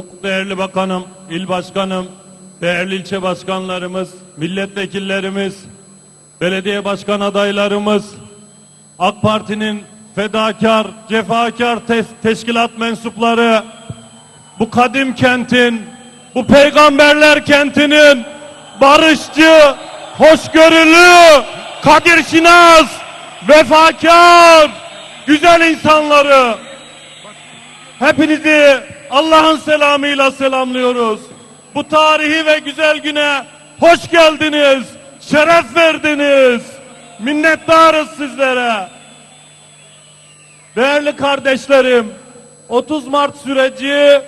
Çok değerli bakanım, il başkanım, değerli ilçe başkanlarımız, milletvekillerimiz, belediye başkan adaylarımız, AK Parti'nin fedakar, cefakar te- teşkilat mensupları, bu kadim kentin, bu peygamberler kentinin barışçı, hoşgörülü, kadir şinas, vefakar, güzel insanları, Hepinizi Allah'ın selamıyla selamlıyoruz. Bu tarihi ve güzel güne hoş geldiniz, şeref verdiniz. Minnettarız sizlere. Değerli kardeşlerim, 30 Mart süreci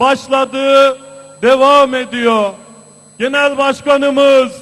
başladı, devam ediyor. Genel Başkanımız,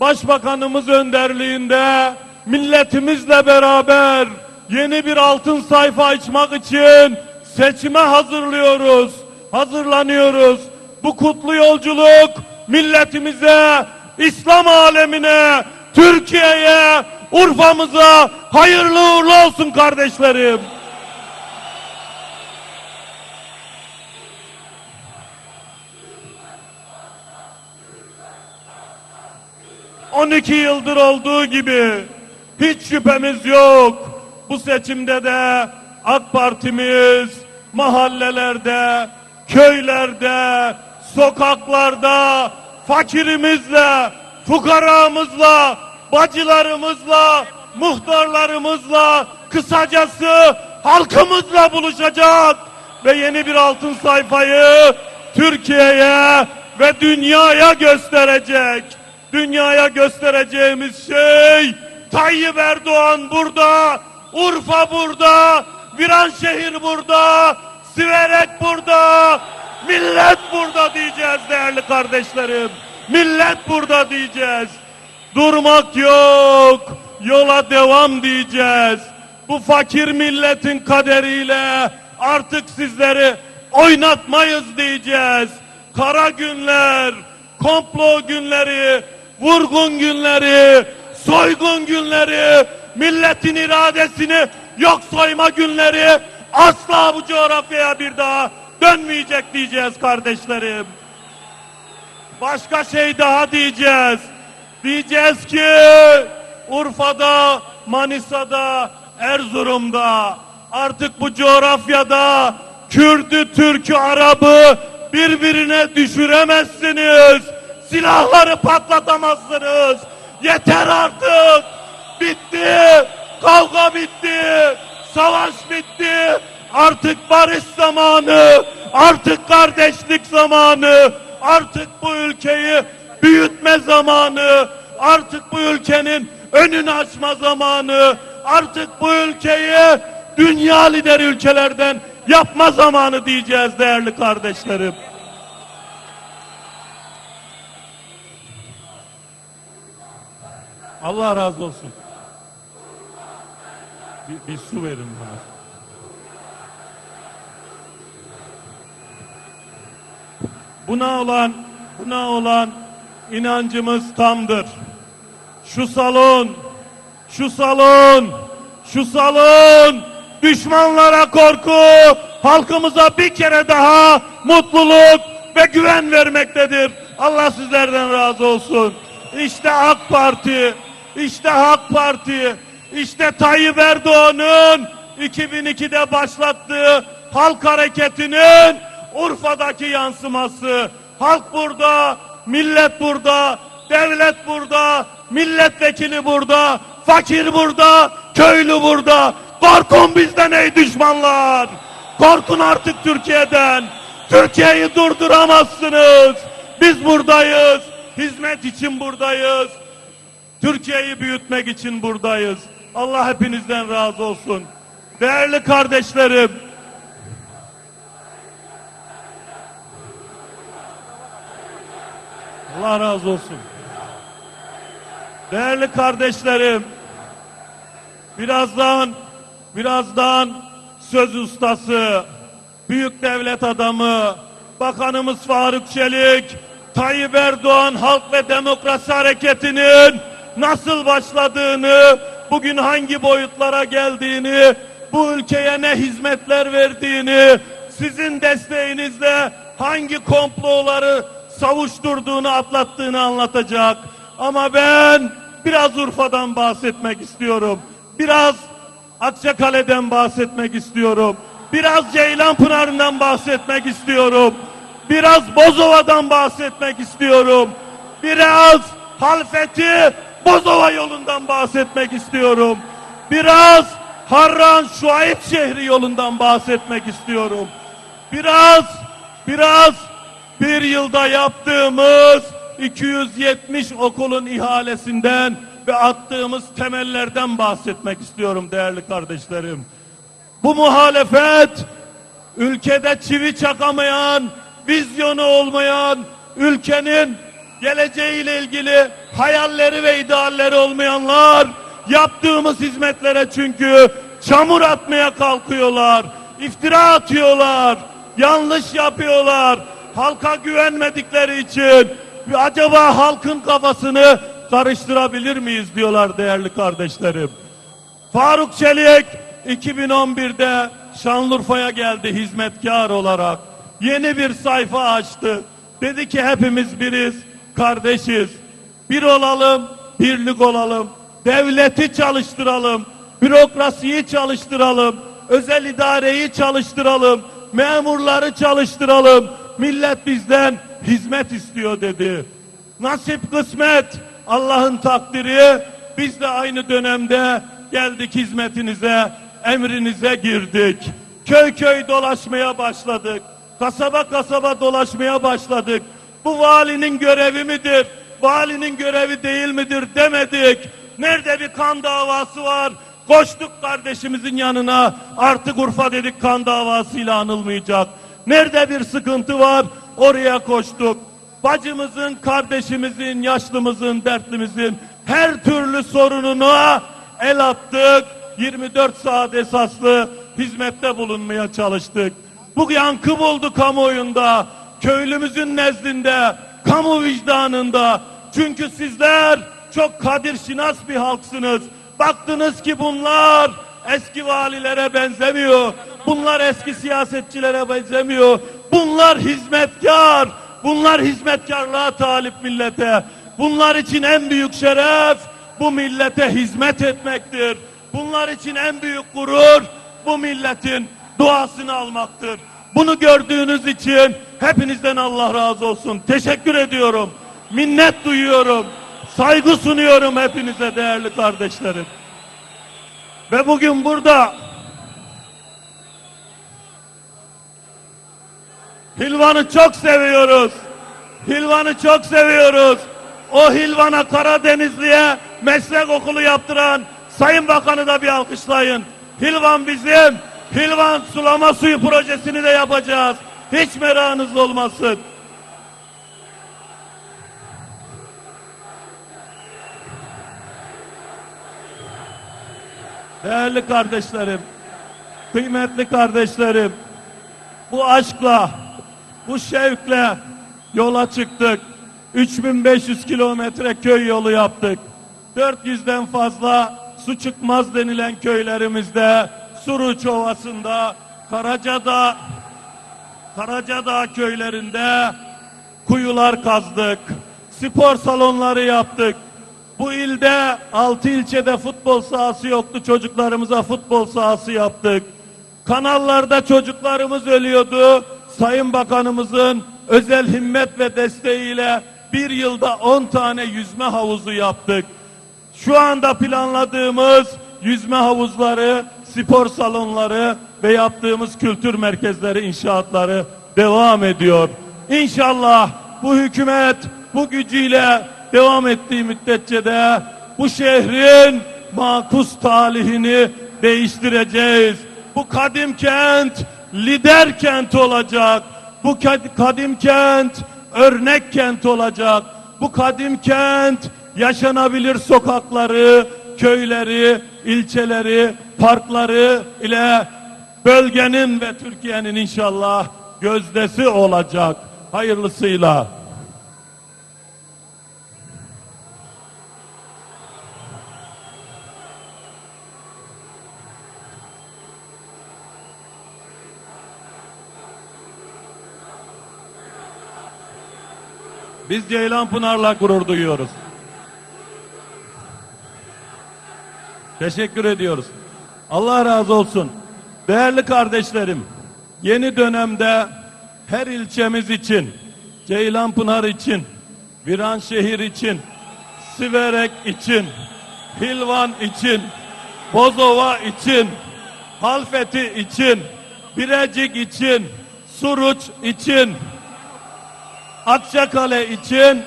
Başbakanımız önderliğinde milletimizle beraber yeni bir altın sayfa açmak için seçime hazırlıyoruz, hazırlanıyoruz. Bu kutlu yolculuk milletimize, İslam alemine, Türkiye'ye, Urfa'mıza hayırlı uğurlu olsun kardeşlerim. ...12 yıldır olduğu gibi... ...hiç şüphemiz yok... ...bu seçimde de... ...AK Partimiz... ...mahallelerde... ...köylerde... ...sokaklarda... ...fakirimizle... ...fukaramızla... ...bacılarımızla... ...muhtarlarımızla... ...kısacası... ...halkımızla buluşacak... ...ve yeni bir altın sayfayı... ...Türkiye'ye... ...ve dünyaya gösterecek... Dünyaya göstereceğimiz şey Tayyip Erdoğan burada, Urfa burada, Viranşehir burada, Siverek burada, millet burada diyeceğiz değerli kardeşlerim. Millet burada diyeceğiz. Durmak yok, yola devam diyeceğiz. Bu fakir milletin kaderiyle artık sizleri oynatmayız diyeceğiz. Kara günler, komplo günleri, vurgun günleri, soygun günleri, milletin iradesini yok soyma günleri asla bu coğrafyaya bir daha dönmeyecek diyeceğiz kardeşlerim. Başka şey daha diyeceğiz. Diyeceğiz ki Urfa'da, Manisa'da, Erzurum'da artık bu coğrafyada Kürdü, Türk'ü, Arap'ı birbirine düşüremezsiniz. Silahları patlatamazsınız. Yeter artık. Bitti. Kavga bitti. Savaş bitti. Artık barış zamanı. Artık kardeşlik zamanı. Artık bu ülkeyi büyütme zamanı. Artık bu ülkenin önünü açma zamanı. Artık bu ülkeyi dünya lideri ülkelerden yapma zamanı diyeceğiz değerli kardeşlerim. Allah razı olsun. Bir, bir su verin bana. Buna olan, buna olan inancımız tamdır. Şu salon, şu salon, şu salon düşmanlara korku, halkımıza bir kere daha mutluluk ve güven vermektedir. Allah sizlerden razı olsun. İşte AK Parti, işte AK Parti, işte Tayyip Erdoğan'ın 2002'de başlattığı halk hareketinin Urfa'daki yansıması. Halk burada, millet burada, devlet burada, milletvekili burada, fakir burada, köylü burada. Korkun bizden ey düşmanlar. Korkun artık Türkiye'den. Türkiye'yi durduramazsınız. Biz buradayız. Hizmet için buradayız. Türkiye'yi büyütmek için buradayız. Allah hepinizden razı olsun. Değerli kardeşlerim, Allah razı olsun. Değerli kardeşlerim, birazdan, birazdan söz ustası, büyük devlet adamı, Bakanımız Faruk Çelik, Tayyip Erdoğan Halk ve Demokrasi Hareketi'nin nasıl başladığını, bugün hangi boyutlara geldiğini, bu ülkeye ne hizmetler verdiğini, sizin desteğinizle hangi komploları savuşturduğunu, atlattığını anlatacak. Ama ben biraz Urfa'dan bahsetmek istiyorum. Biraz Akçakale'den bahsetmek istiyorum. Biraz Ceylanpınar'ından bahsetmek istiyorum. Biraz Bozova'dan bahsetmek istiyorum. Biraz Halfeti Bozova yolundan bahsetmek istiyorum. Biraz Harran Şuayb şehri yolundan bahsetmek istiyorum. Biraz, biraz bir yılda yaptığımız 270 okulun ihalesinden ve attığımız temellerden bahsetmek istiyorum değerli kardeşlerim. Bu muhalefet ülkede çivi çakamayan, vizyonu olmayan, ülkenin geleceğiyle ilgili hayalleri ve idealleri olmayanlar yaptığımız hizmetlere çünkü çamur atmaya kalkıyorlar, iftira atıyorlar, yanlış yapıyorlar, halka güvenmedikleri için acaba halkın kafasını karıştırabilir miyiz diyorlar değerli kardeşlerim. Faruk Çelik 2011'de Şanlıurfa'ya geldi hizmetkar olarak. Yeni bir sayfa açtı. Dedi ki hepimiz biriz, kardeşiz. Bir olalım, birlik olalım. Devleti çalıştıralım, bürokrasiyi çalıştıralım, özel idareyi çalıştıralım, memurları çalıştıralım. Millet bizden hizmet istiyor dedi. Nasip kısmet Allah'ın takdiri. Biz de aynı dönemde geldik hizmetinize, emrinize girdik. Köy köy dolaşmaya başladık. Kasaba kasaba dolaşmaya başladık. Bu valinin görevi midir? Valinin görevi değil midir demedik. Nerede bir kan davası var? Koştuk kardeşimizin yanına. Artık Urfa dedik kan davasıyla anılmayacak. Nerede bir sıkıntı var? Oraya koştuk. Bacımızın, kardeşimizin, yaşlımızın, dertlimizin her türlü sorununa el attık. 24 saat esaslı hizmette bulunmaya çalıştık. Bu yankı buldu kamuoyunda, köylümüzün nezdinde, kamu vicdanında. Çünkü sizler çok kadir şinas bir halksınız. Baktınız ki bunlar eski valilere benzemiyor. Bunlar eski siyasetçilere benzemiyor. Bunlar hizmetkar. Bunlar hizmetkarlığa talip millete. Bunlar için en büyük şeref bu millete hizmet etmektir. Bunlar için en büyük gurur bu milletin duasını almaktır. Bunu gördüğünüz için hepinizden Allah razı olsun. Teşekkür ediyorum. Minnet duyuyorum. Saygı sunuyorum hepinize değerli kardeşlerim. Ve bugün burada Hilvan'ı çok seviyoruz. Hilvan'ı çok seviyoruz. O Hilvan'a Karadenizli'ye meslek okulu yaptıran Sayın Bakanı da bir alkışlayın. Hilvan bizim. Hilvan sulama suyu projesini de yapacağız. Hiç merakınız olmasın. Değerli kardeşlerim, kıymetli kardeşlerim, bu aşkla, bu şevkle yola çıktık. 3500 kilometre köy yolu yaptık. 400'den fazla su çıkmaz denilen köylerimizde, Suruç Ovası'nda, Karacadağ, Karacadağ köylerinde kuyular kazdık. Spor salonları yaptık. Bu ilde altı ilçede futbol sahası yoktu. Çocuklarımıza futbol sahası yaptık. Kanallarda çocuklarımız ölüyordu. Sayın Bakanımızın özel himmet ve desteğiyle bir yılda 10 tane yüzme havuzu yaptık. Şu anda planladığımız yüzme havuzları, spor salonları ve yaptığımız kültür merkezleri inşaatları devam ediyor. İnşallah bu hükümet bu gücüyle devam ettiği müddetçe de bu şehrin makus talihini değiştireceğiz. Bu kadim kent lider kent olacak. Bu kad- kadim kent örnek kent olacak. Bu kadim kent yaşanabilir sokakları, köyleri, ilçeleri, parkları ile bölgenin ve Türkiye'nin inşallah gözdesi olacak. Hayırlısıyla. Biz Ceylanpınar'la gurur duyuyoruz. Teşekkür ediyoruz. Allah razı olsun. Değerli kardeşlerim, yeni dönemde her ilçemiz için, Ceylanpınar için, Viranşehir için, Siverek için, Hilvan için, Bozova için, Halfeti için, Birecik için, Suruç için, Akçakale için,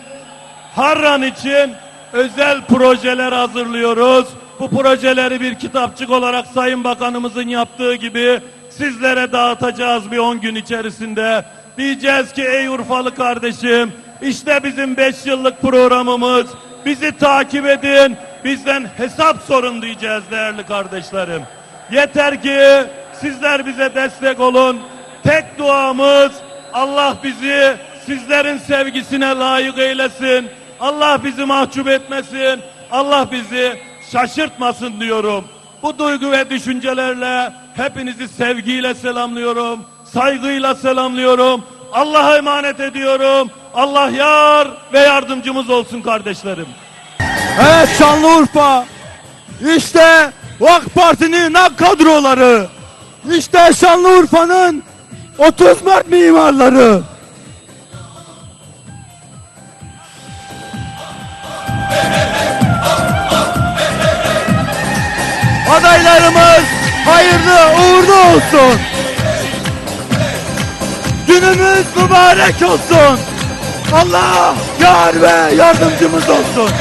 Harran için özel projeler hazırlıyoruz. Bu projeleri bir kitapçık olarak Sayın Bakanımızın yaptığı gibi sizlere dağıtacağız bir 10 gün içerisinde. Diyeceğiz ki ey Urfalı kardeşim işte bizim 5 yıllık programımız. Bizi takip edin. Bizden hesap sorun diyeceğiz değerli kardeşlerim. Yeter ki sizler bize destek olun. Tek duamız Allah bizi sizlerin sevgisine layık eylesin. Allah bizi mahcup etmesin. Allah bizi şaşırtmasın diyorum. Bu duygu ve düşüncelerle hepinizi sevgiyle selamlıyorum. Saygıyla selamlıyorum. Allah'a emanet ediyorum. Allah yar ve yardımcımız olsun kardeşlerim. Evet Şanlıurfa. İşte AK Parti'nin AK kadroları. İşte Şanlıurfa'nın 30 Mart mimarları. Adaylarımız hayırlı uğurlu olsun. Günümüz mübarek olsun. Allah yar ve yardımcımız olsun.